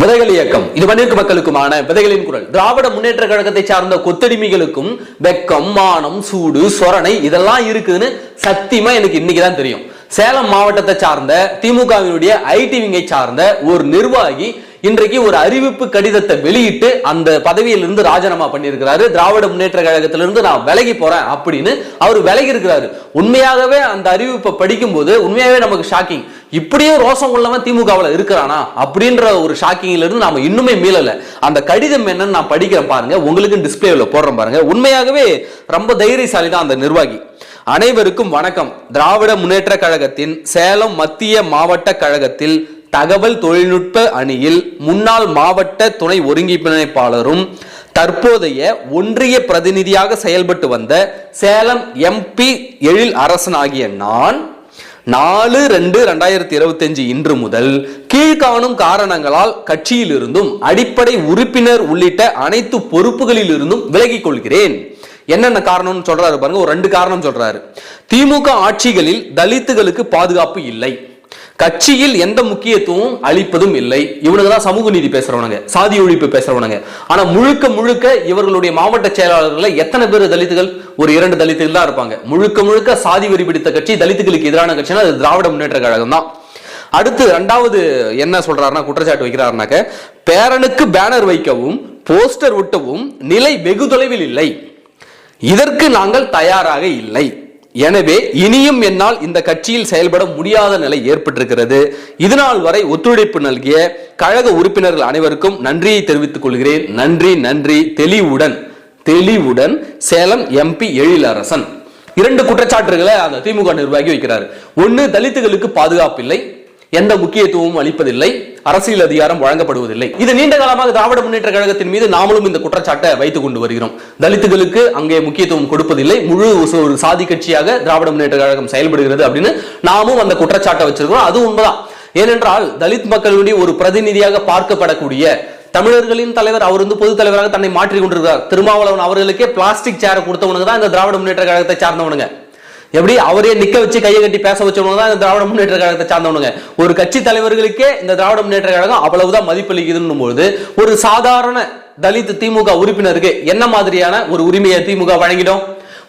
விதைகள் இயக்கம். இது மண்ணிற்கு மக்களுக்குமான விதைகளின் குரல். திராவிட முன்னேற்ற கழகத்தை சார்ந்த கொத்தடிமைகளுக்கும் வெக்கம் மானம் சூடு சொரணை இதெல்லாம் இருக்குதுன்னு சத்தியமா எனக்கு இன்னைக்குதான் தெரியும். சேலம் மாவட்டத்தை சார்ந்த திமுகவினுடைய ஐடி விங்கை சார்ந்த ஒரு நிர்வாகி இன்றைக்கு ஒரு அறிவிப்பு கடிதத்தை வெளியிட்டு அந்த பதவியிலிருந்து ராஜினாமா பண்ணியிருக்கிறாரு. திராவிட முன்னேற்ற கழகத்திலிருந்து நான் விலகி போறேன் அப்படின்னு அவர் விலகி இருக்கிறாரு உண்மையாகவே அந்த அறிவிப்பை படிக்கும்போது உண்மையாகவே நமக்கு ஷாக்கிங் இப்படியும் ரோசம் உள்ளவன் திமுகவில் இருக்கிறானா அப்படின்ற ஒரு ஷாக்கிங்ல இருந்து நாம இன்னுமே மீளல. அந்த கடிதம் என்னன்னு நான் படிக்கிறேன் பாருங்க. உங்களுக்கு டிஸ்பிளேல போடுறேன் பாருங்க. உண்மையாகவே ரொம்ப தைரியசாலி தான் அந்த நிர்வாகி. அனைவருக்கும் வணக்கம். திராவிட முன்னேற்ற கழகத்தின் சேலம் மத்திய மாவட்ட கழகத்தில் தகவல் தொழில்நுட்ப அணியில் முன்னாள் மாவட்ட துணை ஒருங்கிணைப்பாளரும் தற்போதைய ஒன்றிய பிரதிநிதியாக செயல்பட்டு வந்த சேலம் எம்பி எழில் அரசன் ஆகிய நான் நாலு ரெண்டு ரெண்டாயிரத்தி இருபத்தஞ்சு இன்று முதல் கீழ்காணும் காரணங்களால் கட்சியிலிருந்தும் அடிப்படை உறுப்பினர் உள்ளிட்ட அனைத்து பொறுப்புகளில் இருந்தும் விலகிக் கொள்கிறேன். என்னென்ன காரணம்னு சொல்றாரு பாருங்க ஒரு ரெண்டு காரணம் சொல்றாரு. திமுக ஆட்சிகளில் தலித்துகளுக்கு பாதுகாப்பு இல்லை. கட்சியில் எந்த முக்கியத்துவம் அளிப்பதும் இல்லை. இவனுக்கு தான் சமூக நீதி பேசுறவனுங்க சாதி ஒழிப்பு பேசுறவனுங்க. ஆனா முழுக்க முழுக்க இவர்களுடைய மாவட்ட செயலாளர்கள எத்தனை பேர் தலித்துகள்? ஒரு இரண்டு தலித்துகள் தான் இருப்பாங்க. முழுக்க முழுக்க சாதி வெறி பிடித்த கட்சி தலித்துகளுக்கு எதிரான கட்சினா அது திராவிட முன்னேற்ற கழகம் தான் அடுத்து ரெண்டாவது என்ன சொல்றாருன்னா குற்றச்சாட்டு வைக்கிறாருனாக்க பேரனுக்கு பேனர் வைக்கவும் போஸ்டர் ஒட்டவும் நிலை வெகு தொலைவில் இல்லை. இதற்கு நாங்கள் தயாராக இல்லை. எனவே இனியும் என்னால் இந்த கட்சியில் செயல்பட முடியாத நிலை ஏற்பட்டிருக்கிறது. இதனால் வரை ஒத்துழைப்பு நல்கிய கழக உறுப்பினர்கள் அனைவருக்கும் நன்றியை தெரிவித்துக் கொள்கிறேன். நன்றி நன்றி. தெளிவுடன் தெளிவுடன் சேலம் எம்பி எழிலரசன். இரண்டு குற்றச்சாட்டுகளை அந்த திமுக நிர்வாகி வைக்கிறார். ஒன்னு தலித்துகளுக்கு பாதுகாப்பு இல்லை எந்த முக்கியத்துவமும் அளிப்பதில்லை. அரசியல் அதிகாரம் வழங்கப்படுவதில்லை. இது நீண்ட காலமாக திராவிட முன்னேற்ற கழகத்தின் மீது நாமளும் இந்த குற்றச்சாட்டை வைத்துக் கொண்டு வருகிறோம். தலித்துகளுக்கு அங்கே முக்கியத்துவம் கொடுப்பதில்லை. முழு ஒரு சாதி கட்சியாக திராவிட முன்னேற்ற கழகம் செயல்படுகிறது அப்படின்னு நாமும் அந்த குற்றச்சாட்டை வச்சிருக்கிறோம். அது உண்மைதான். ஏனென்றால் தலித் மக்களுடைய ஒரு பிரதிநிதியாக பார்க்கப்படக்கூடிய தமிழர்களின் தலைவர் அவர் வந்து பொது தலைவராக தன்னை மாற்றிக் கொண்டிருக்கிறார். திருமாவளவன் அவர்களுக்கே பிளாஸ்டிக் சேரை கொடுத்தவனுங்க தான் இந்த திராவிட முன்னேற்ற கழகத்தை சார்ந்தவனுங்க. எப்படி அவரே நிக்க வச்சு கையை கட்டி பேச வச்சவங்க தான் இந்த திராவிட முன்னேற்ற கழகத்தை சார்ந்தவனுங்க. ஒரு கட்சி தலைவர்களுக்கே இந்த திராவிட முன்னேற்ற கழகம் அவ்வளவுதான் மதிப்பளிக்குதுன்னு பொழுது ஒரு சாதாரண தலித் திமுக உறுப்பினருக்கு என்ன மாதிரியான ஒரு உரிமையை திமுக வழங்கிடும்?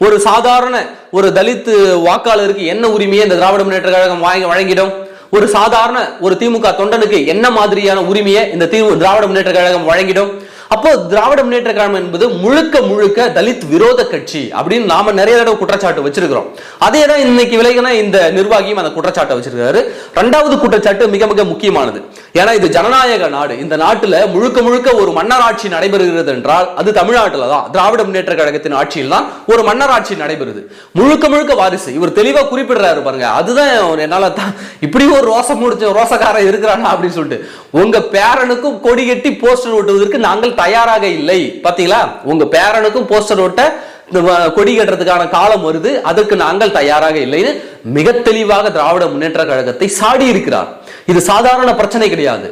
ஒரு சாதாரண ஒரு தலித் வாக்காளருக்கு என்ன உரிமையை இந்த திராவிட முன்னேற்ற கழகம் வாங்கி வழங்கிடும்? ஒரு சாதாரண ஒரு திமுக தொண்டனுக்கு என்ன மாதிரியான உரிமையை இந்த திமுக திராவிட முன்னேற்ற கழகம் வழங்கிடும்? அப்போ திராவிட முன்னேற்ற கழகம் என்பது முழுக்க முழுக்க தலித் விரோத கட்சி அப்படின்னு நாம நிறைய தடவை குற்றச்சாட்டு வச்சிருக்கிறோம். அதே தான் இன்னைக்கு விலகினா இந்த நிர்வாகியும் அந்த குற்றச்சாட்டை வச்சிருக்காரு. ரெண்டாவது குற்றச்சாட்டு மிக மிக முக்கியமானது. ஏன்னா இது ஜனநாயக நாடு. இந்த நாட்டுல முழுக்க முழுக்க ஒரு மன்னராட்சி நடைபெறுகிறது என்றால் அது தமிழ்நாட்டுல தான். திராவிட முன்னேற்ற கழகத்தின் ஆட்சியில் தான் ஒரு மன்னராட்சி நடைபெறுது. முழுக்க முழுக்க வாரிசு. இவர் தெளிவா குறிப்பிடுறாரு பாருங்க. அதுதான் என்னால தான் இப்படி ஒரு ரோசம் முடிச்ச ரோசக்காரன் இருக்கிறானா அப்படின்னு சொல்லிட்டு. உங்க பேரனுக்கும் கொடி கட்டி போஸ்டர் ஓட்டுவதற்கு நாங்கள் தயாராக இல்லை. பாத்தீங்களா? உங்க பேரனுக்கும் போஸ்டர் ஓட்ட இந்த கொடி கட்டுறதுக்கான காலம் வருது. அதற்கு நாங்கள் தயாராக இல்லைன்னு மிக தெளிவாக திராவிட முன்னேற்ற கழகத்தை சாடி இருக்கிறார். இது சாதாரண பிரச்சனை கிடையாது.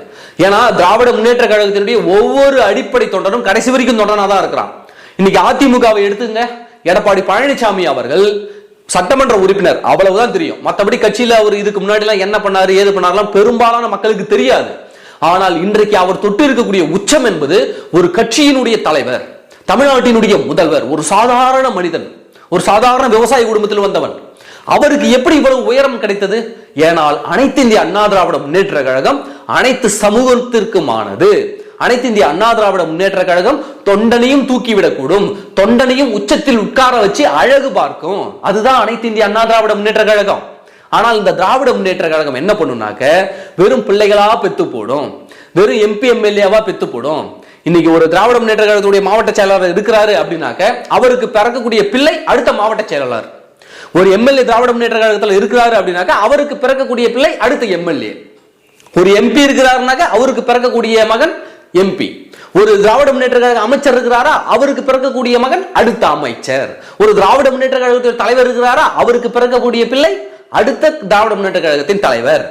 ஏன்னா திராவிட முன்னேற்ற கழகத்தினுடைய ஒவ்வொரு அடிப்படை தொண்டனும் கடைசி வரைக்கும் தொண்டனா தான் இருக்கிறான். இன்னைக்கு அதிமுகவை எடுத்துங்க. எடப்பாடி பழனிசாமி அவர்கள் சட்டமன்ற உறுப்பினர். அவ்வளவுதான் தெரியும். மத்தபடி கட்சியில அவர் இதுக்கு முன்னாடி எல்லாம் என்ன பண்ணாரு ஏது பண்ணாருலாம் பெரும்பாலான மக்களுக்கு தெரியாது. ஆனால் இன்றைக்கு அவர் தொட்டு இருக்கக்கூடிய உச்சம் என்பது ஒரு கட்சியினுடைய தலைவர் தமிழ்நாட்டினுடைய முதல்வர் ஒரு சாதாரண மனிதன் ஒரு சாதாரண விவசாய குடும்பத்தில் வந்தவன். அவருக்கு எப்படி இவ்வளவு உயரம் கிடைத்தது? ஏனால் அனைத்து இந்திய அண்ணா திராவிட முன்னேற்ற கழகம் அனைத்து சமூகத்திற்குமானது. அனைத்து இந்திய அண்ணா திராவிட முன்னேற்ற கழகம் தொண்டனையும் தூக்கிவிடக்கூடும் தொண்டனையும் உச்சத்தில் உட்கார வச்சு அழகு பார்க்கும். அதுதான் அனைத்து இந்திய அண்ணா திராவிட முன்னேற்ற கழகம். ஆனால் இந்த திராவிட முன்னேற்ற கழகம் என்ன பண்ணுனாக்க வெறும் பிள்ளைகளா பெத்து போடும். வெறும் எம்பி எம்எல்ஏவா பெத்து போடும். இன்னைக்கு ஒரு திராவிட முன்னேற்ற கழகத்துடைய மாவட்ட செயலாளர் இருக்கிறாரு அப்படின்னாக்க அவருக்கு பிறக்கக்கூடிய பிள்ளை அடுத்த மாவட்ட செயலாளர். ஒரு எம்எல்ஏ திராவிட முன்னேற்ற கழகத்தில் இருக்கிறாரு அப்படின்னாக்க அவருக்கு பிறக்கக்கூடிய பிள்ளை அடுத்த எம்எல்ஏ ஒரு எம்பி இருக்கிறாருனாக்க அவருக்கு பிறக்கக்கூடிய மகன் எம்பி ஒரு திராவிட முன்னேற்ற கழக அமைச்சர் இருக்கிறாரா அவருக்கு பிறக்கக்கூடிய மகன் அடுத்த அமைச்சர். ஒரு திராவிட முன்னேற்ற கழகத்தில் தலைவர் இருக்கிறாரா அவருக்கு பிறக்கக்கூடிய பிள்ளை அடுத்த திராவிட முன்னேற்ற கழகத்தின் தலைவர்.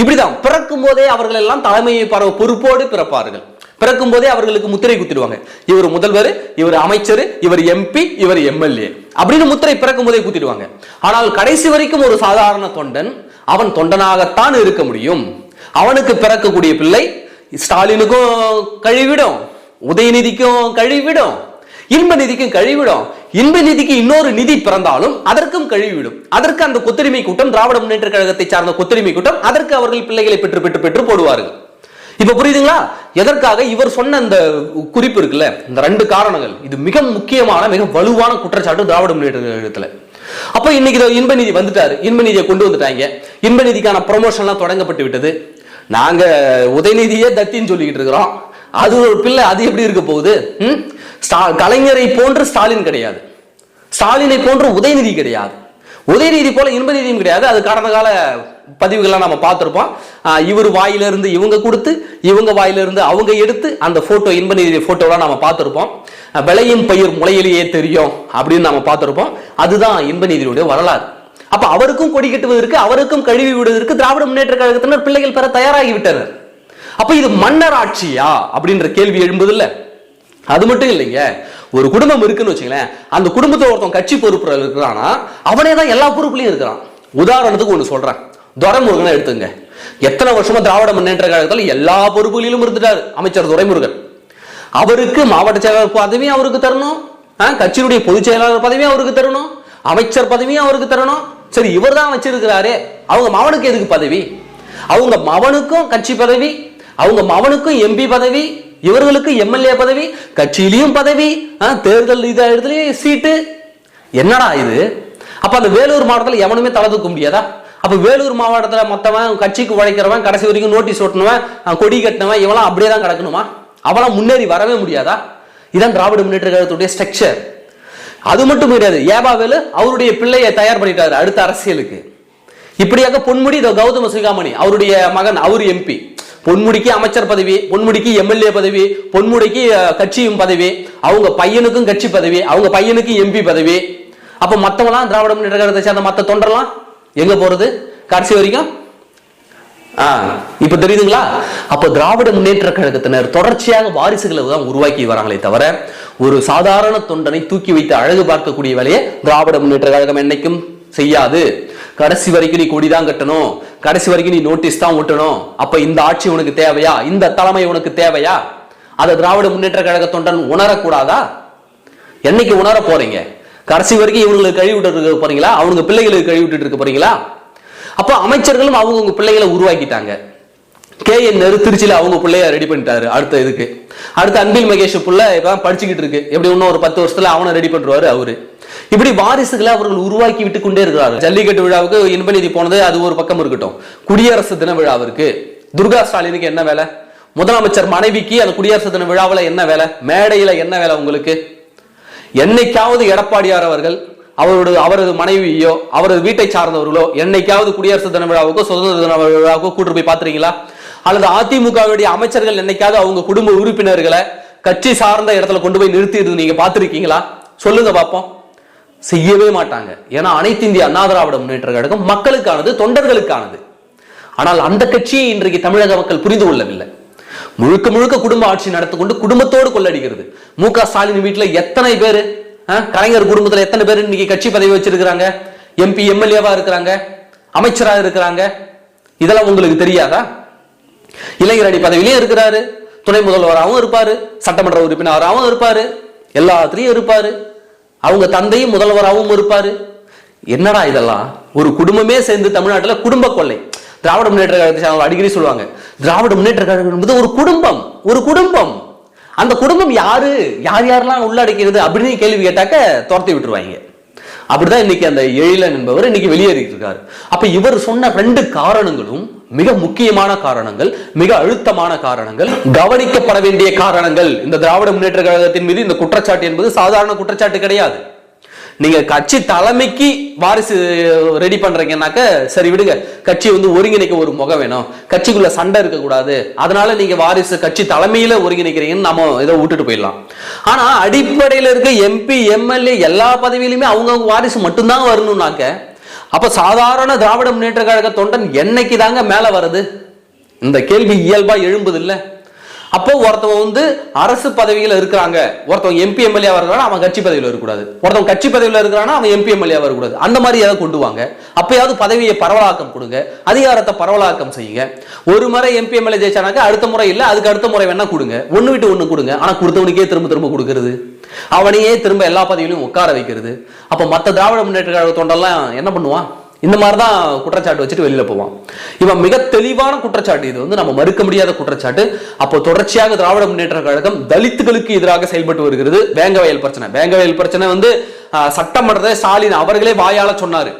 இப்படிதான் பிறக்கும் போதே அவர்கள் எல்லாம் தலைமையை பரவ பொறுப்போடு பிறப்பார்கள். பிறக்கும் போதே அவர்களுக்கு முத்திரை குத்திடுவாங்க. இவர் முதல்வர் இவர் அமைச்சர் இவர் எம்பி இவர் எம்எல்ஏ அப்படின்னு முத்திரை பிறக்கும் போதே குத்திடுவாங்க. ஆனால் கடைசி வரைக்கும் ஒரு சாதாரண தொண்டன் அவன் தொண்டனாகத்தான் இருக்க முடியும். அவனுக்கு பிறக்கக்கூடிய பிள்ளை ஸ்டாலினுக்கும் கழிவிடும் உதயநிதிக்கும் கழிவிடும் இன்ப நிதிக்கும் கழிவிடும். இன்ப நிதிக்கு இன்னொரு நிதி பிறந்தாலும் அதற்கும் கழிவிடும் அதற்கு அந்த கொத்தடிமை கூட்டம் திராவிட முன்னேற்ற கழகத்தை சார்ந்த கொத்தடிமை கூட்டம் அதற்கு அவர்கள் பிள்ளைகளை பெற்று பெற்று பெற்று போடுவார்கள். இப்ப புரியுதுங்களா? எதற்காக இவர் சொன்ன அந்த குறிப்பு இருக்குல்ல? இந்த ரெண்டு காரணங்கள். இது மிக முக்கியமான மிக வலுவான குற்றச்சாட்டு திராவிட முன்னேற்ற கழகத்துல. அப்ப இன்னைக்கு இன்ப நிதி வந்துட்டாரு. இன்ப நிதியை கொண்டு வந்துட்டாங்க. இன்ப நிதிக்கான ப்ரொமோஷன்லாம் தொடங்கப்பட்டு விட்டது. நாங்க உதயநிதியே தத்தின்னு சொல்லிக்கிட்டு இருக்கிறோம். அது ஒரு பிள்ளை அது எப்படி இருக்க போகுது? கலைஞரை போன்று ஸ்டாலின் கிடையாது. ஸ்டாலினை போன்று உதயநிதி கிடையாது. உதயநிதி போல இன்பநிதியும் கிடையாது. அது கடந்த கால பதிவுகள்லாம் நம்ம பார்த்துருப்போம். இவர் வாயிலிருந்து இவங்க கொடுத்து இவங்க வாயிலிருந்து அவங்க எடுத்து அந்த போட்டோ இன்பநிதி போட்டோலாம் நம்ம பார்த்துருப்போம். விளையும் பயிர் முளையிலேயே தெரியும் அப்படின்னு நம்ம பார்த்துருப்போம். அதுதான் இன்பநிதியுடைய வரலாறு. அப்ப அவருக்கும் கொடி கட்டுவதற்கு அவருக்கும் கழுவி விடுவதற்கு திராவிட முன்னேற்ற கழகத்தினர் பிள்ளைகள் பெற தயாராகி விட்டனர். அப்ப இது மன்னர் ஆட்சியா? அப்படின்ற கேள்வி எழும்புதில்லை. அது மட்டும் இல்லைங்க. ஒரு குடும்பம் இருக்குன்னு வச்சுங்களேன் அந்த குடும்பத்தில் ஒருத்தன் கட்சி பொறுப்பில் இருக்கிறானா அவனே தான் எல்லா பொறுப்புலையும் இருக்கிறான். உதாரணத்துக்கு ஒன்று சொல்கிறேன் துரைமுருகனை எடுத்துங்க. எத்தனை வருஷமா திராவிட முன்னேற்ற கழகத்தில் எல்லா பொறுப்புகளிலும் இருந்துட்டாரு அமைச்சர் துரைமுருகன் அவருக்கு மாவட்ட செயலாளர் பதவியும் அவருக்கு தரணும். கட்சியினுடைய பொதுச் செயலாளர் பதவியும் அவருக்கு தரணும். அமைச்சர் பதவியும் அவருக்கு தரணும். சரி இவர் தான் வச்சிருக்கிறாரே. அவங்க மவனுக்கு எதுக்கு பதவி? அவங்க மவனுக்கும் கட்சி பதவி அவங்க மவனுக்கும் எம்பி பதவி இவர்களுக்கு எம்எல்ஏ பதவி கட்சியிலையும் பதவி ஆ, தேர்தல் இதுலயும் சீட்டு. என்னடா இது? அப்ப அந்த வேலூர் மாவட்டத்தில் எவனுமே தலை தூக்க முடியாதா? அப்ப வேலூர் மாவட்டத்தில் மொத்தவன் கட்சிக்கு உழைக்கிறவன் கடைசி வரைக்கும் நோட்டீஸ் ஒட்டினவன் கொடி கட்டினவன் இவெல்லாம் அப்படியே தான் கிடக்கணுமா? அவெல்லாம் முன்னேறி வரவே முடியாதா? இதான் திராவிட முன்னேற்ற கழகத்துடைய ஸ்ட்ரக்சர் அது மட்டும் கிடையாது ஏபாவேலு அவருடைய பிள்ளையை தயார் பண்ணிட்டாரு அடுத்த அரசியலுக்கு. இப்படியாக பொன்முடி இதோ கௌதம சிகாமணி அவருடைய மகன் அவர் எம்பி. பொன்முடிக்கு அமைச்சர் பதவி பொன்முடிக்கு எம்எல்ஏ பதவி பொன்முடிக்கு கட்சியும் பதவி அவங்க பையனுக்கும் கட்சி பதவி அவங்க பையனுக்கு எம்பி பதவி. அப்ப மத்தவங்களாம் திராவிட முன்னேற்ற கழகத்தை சேர்ந்த மத்த தொண்டர்லாம் எங்க போறது? கடைசி வரைக்கும்? இப்ப தெரியுதுங்களா? அப்ப திராவிட முன்னேற்ற கழகத்தினர் தொடர்ச்சியாக வாரிசுகளை தான் உருவாக்கி வராங்களே தவிர ஒரு சாதாரண தொண்டனை தூக்கி வைத்து அழகு பார்க்கக்கூடிய வேலையை திராவிட முன்னேற்ற கழகம் என்னைக்கும் செய்யாது. கடைசி வரைக்கும் நீ கொடிதான் கட்டணும். கடைசி வரைக்கும் நீ நோட்டீஸ் தான் ஓட்டணும் அப்ப இந்த ஆட்சி உனக்கு தேவையா? இந்த தலைமை உனக்கு தேவையா? அதை திராவிட முன்னேற்ற கழக தொண்டன் உணரக்கூடாதா? என்னைக்கு உணர போறீங்க? கடைசி வரைக்கும் இவங்களுக்கு கழுவி விட்டு இருக்க போறீங்களா? அவங்க பிள்ளைகளுக்கு கழுவி விட்டுட்டு இருக்க போறீங்களா? அப்போ அமைச்சர்களும் அவங்கவுங்க பிள்ளைகளை உருவாக்கிட்டாங்க. கே என் நெரு திருச்சியில அவங்க பிள்ளைய ரெடி பண்ணிட்டாரு அடுத்த இதுக்கு. அடுத்து அன்பில் மகேஷ் பிள்ளை இப்பதான் படிச்சுக்கிட்டு இருக்கு. எப்படி இன்னும் ஒரு பத்து வருஷத்துல அவனை ரெடி பண்ணுவாரு அவரு. இப்படி வாரிசுகளை அவர்கள் உருவாக்கி விட்டு கொண்டே இருக்கிறார்கள். ஜல்லிக்கட்டு விழாவுக்கு இன்பநிதி போனது அது ஒரு பக்கம் இருக்கட்டும். குடியரசு தின விழாவிற்கு துர்கா ஸ்டாலினுக்கு என்ன வேலை? முதலமைச்சர் மனைவிக்கு அந்த குடியரசு தின விழாவுல என்ன வேலை? மேடையில என்ன வேலை உங்களுக்கு? என்னைக்காவது எடப்பாடியார் அவர்கள் அவரோட அவரது மனைவியோ அவரது வீட்டை சார்ந்தவர்களோ என்னைக்காவது குடியரசு தின விழாவுக்கோ சுதந்திர தின விழாவுக்கோ கூட்டு போய் பார்த்திருக்கீங்களா? அல்லது அதிமுகவுடைய அமைச்சர்கள் என்னைக்காவது அவங்க குடும்ப உறுப்பினர்களை கட்சி சார்ந்த இடத்துல கொண்டு போய் நிறுத்தி நீங்க பார்த்திருக்கீங்களா? சொல்லுங்க பார்ப்போம் செய்யவே மாட்டாங்க. ஏன்னா அனைத்து இந்திய அண்ணா திராவிட முன்னேற்ற கழகம் மக்களுக்கானது தொண்டர்களுக்கானது. ஆனால் அந்த கட்சியை இன்றைக்கு தமிழக மக்கள் புரிந்து கொள்ளவில்லை. முழுக்க முழுக்க குடும்ப ஆட்சி நடத்துக்கொண்டு குடும்பத்தோடு கொள்ளடிக்கிறது. மு க ஸ்டாலின் வீட்டில் எத்தனை பேர் கலைஞர் குடும்பத்தில் எத்தனை பேர் இன்னைக்கு கட்சி பதவி வச்சிருக்கிறாங்க? எம்பி எம்எல்ஏவா இருக்கிறாங்க? அமைச்சரா இருக்கிறாங்க? இதெல்லாம் உங்களுக்கு தெரியாதா? இளைஞர் அணி பதவியிலையும் இருக்கிறாரு. துணை முதல்வராகவும் இருப்பாரு. சட்டமன்ற உறுப்பினராகவும் இருப்பாரு. எல்லாத்துலயும் இருப்பாரு. அவங்க தந்தையும் முதல்வராகவும் இருப்பாரு. என்னடா இதெல்லாம்? ஒரு குடும்பமே சேர்ந்து தமிழ்நாட்டுல குடும்ப கொள்ளை. திராவிட முன்னேற்ற கழகத்தை அடிக்கடி சொல்லுவாங்க. திராவிட முன்னேற்ற கழகம் என்பது ஒரு குடும்பம் ஒரு குடும்பம். அந்த குடும்பம் யாரு? யார் யாரெல்லாம் உள்ளடக்கிறது அப்படின்னு கேள்வி கேட்டாக்க துரத்தி விட்டுருவாங்க. அப்படிதான் இன்னைக்கு அந்த எழிலன் என்பவர் இன்னைக்கு வெளியேறிட்டு இருக்காரு அப்ப இவர் சொன்ன ரெண்டு காரணங்களும் மிக முக்கியமான காரணங்கள் மிக அழுத்தமான காரணங்கள் கவனிக்கப்பட வேண்டிய காரணங்கள். இந்த திராவிட முன்னேற்ற கழகத்தின் மீது இந்த குற்றச்சாட்டு என்பது சாதாரண குற்றச்சாட்டு கிடையாது. நீங்க கட்சி தலைமைக்கு வாரிசு ரெடி பண்றீங்கன்னாக்க சரி விடுங்க. கட்சி வந்து ஒருங்கிணைக்க ஒரு முகம் வேணும். கட்சிக்குள்ள சண்டை இருக்கக்கூடாது. அதனால நீங்க வாரிசு கட்சி தலைமையில ஒருங்கிணைக்கிறீங்கன்னு நம்ம இதை விட்டுட்டு போயிடலாம். ஆனா அடிப்படையில் இருக்க எம்பி எம்எல்ஏ எல்லா பதவியிலுமே அவங்கவுங்க வாரிசு மட்டும்தான் வரணும்னாக்க அப்ப சாதாரண திராவிட முன்னேற்ற கழக தொண்டன் என்னைக்கு தாங்க மேல வருது? இந்த கேள்வி இயல்பா எழும்புது இல்லை அப்போ ஒருத்தவங்க வந்து அரசு பதவியில் இருக்கிறாங்க. ஒருத்தவன் எம்பி எம்எல்ஏ இருக்கிறான் அவன் கட்சி பதவியில் இருக்கக்கூடாது. ஒருத்தவன் கட்சி பதவியில் இருக்கிறானா அவன் எம்பி எம்எல்ஏ வரக்கூடாது அந்த மாதிரி ஏதாவது கொண்டு வாங்க. அப்பயாவது பதவியை பரவலாக்கம் கொடுங்க. அதிகாரத்தை பரவலாக்கம் செய்யுங்க. ஒரு முறை எம்பி எம்எல்ஏ ஜெயிச்சானாக்க அடுத்த முறை இல்லை அதுக்கு அடுத்த முறை வேணா கொடுங்க. ஒன்று விட்டு ஒன்று கொடுங்க. ஆனால் கொடுத்தவனுக்கே திரும்ப திரும்ப கொடுக்கறது. அவனையே திரும்ப எல்லா பதவியிலும் உட்கார வைக்கிறது. அப்போ மற்ற திராவிட முன்னேற்ற கழக தொண்டெல்லாம் என்ன பண்ணுவான்? இந்த மாதிரி தான் குற்றச்சாட்டு வச்சுட்டு வெளியில போவான். இவன் மிக தெளிவான குற்றச்சாட்டு. இது வந்து நம்ம மறுக்க முடியாத குற்றச்சாட்டு. அப்போ தொடர்ச்சியாக திராவிட முன்னேற்ற கழகம் தலித்துகளுக்கு எதிராக செயல்பட்டு வருகிறது. வேங்க வயல் பிரச்சனை. வேங்க வயல் பிரச்சனை வந்து சட்டமன்றத்தை ஸ்டாலின் அவர்களே வாயால சொன்னாரு.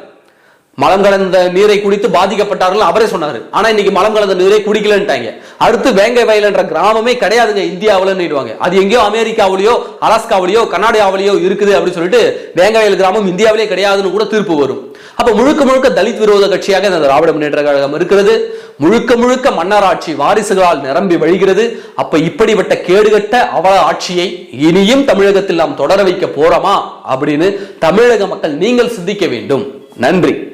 மலம் கலந்த நீரை குடித்து பாதிக்கப்பட்டார்கள் அவரே சொன்னாரு. ஆனா இன்னைக்கு மலம் கலந்த நீரை குடிக்கலன்ட்டாங்க. அடுத்து வேங்கை வயல்ன்ற கிராமமே கிடையாதுங்க இந்தியாவிலன்னுடுவாங்க அது எங்கேயோ அமெரிக்காவிலேயோ அலாஸ்காவிலேயோ கர்நாடகாவிலேயோ இருக்குது அப்படின்னு சொல்லிட்டு வேங்கை வயல் கிராமம் இந்தியாவிலே கிடையாதுன்னு கூட தீர்ப்பு வரும். அப்ப முழுக்க முழுக்க தலித் விரோத கட்சியாக இந்த திராவிட முன்னேற்ற கழகம் இருக்கிறது. முழுக்க முழுக்க மன்னராட்சி வாரிசுகளால் நிரம்பி வழிகிறது. அப்ப இப்படிப்பட்ட கேடுகட்ட அவல ஆட்சியை இனியும் தமிழகத்தில் நாம் தொடர வைக்க போறோமா அப்படின்னு தமிழக மக்கள் நீங்கள் சிந்திக்க வேண்டும். நன்றி.